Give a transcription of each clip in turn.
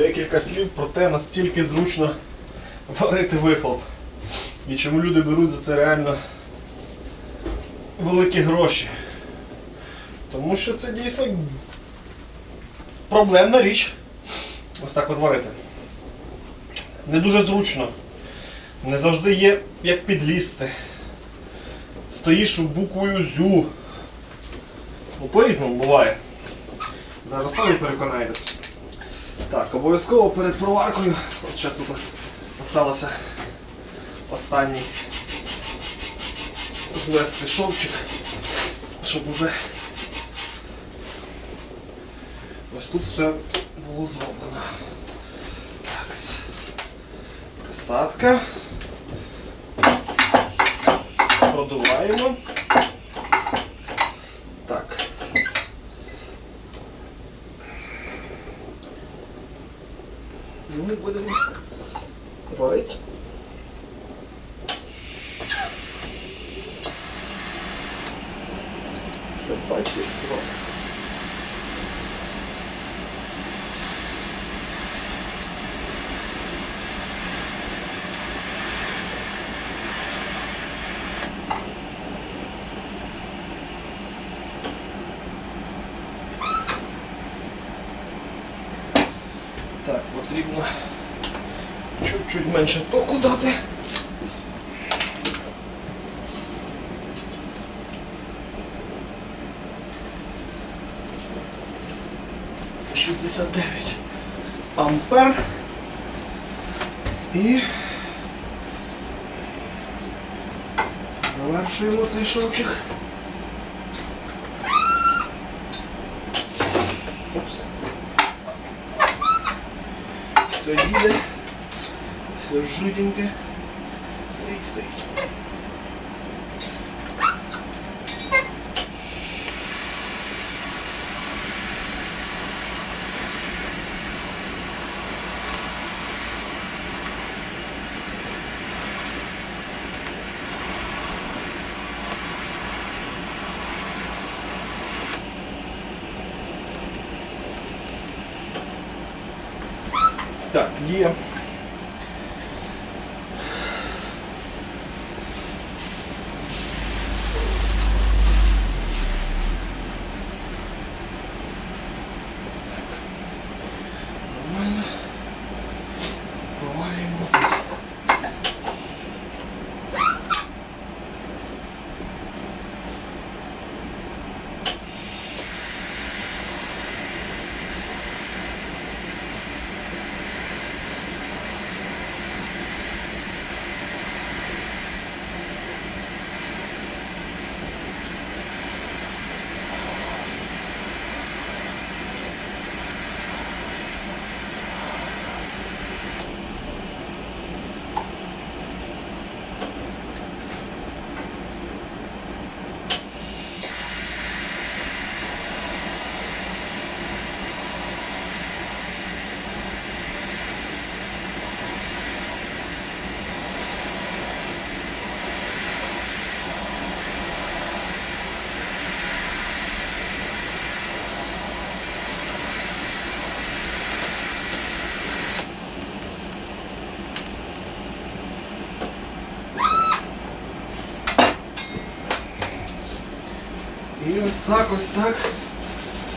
Декілька слів про те, настільки зручно варити вихлоп. І чому люди беруть за це реально великі гроші. Тому що це дійсно проблемна річ. Ось так от варити. Не дуже зручно. Не завжди є як підлізти. Стоїш буквою зю. Ну, по-різному буває. Зараз самі переконаєтесь. Так, обов'язково перед проваркою. От зараз тут залишилося останній звести шовчик, щоб уже ось тут все було зроблено. Так, присадка. Продуваємо. Ну, ми будемо варити. Так, потрібно чуть-чуть менше току дати. Шістдесят дев'ять ампер. І завершуємо цей шовчик. Їде, все жиденько. Стоит, стоїть. Так, є. І ось так, ось так.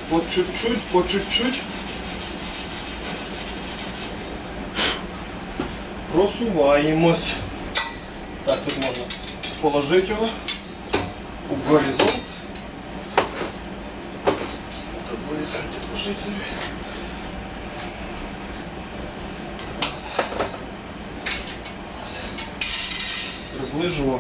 По чуть-чуть, по чуть-чуть. Просуваємось. Так, тут можна положити його у горизонт. Тут буде так. Приближу вам.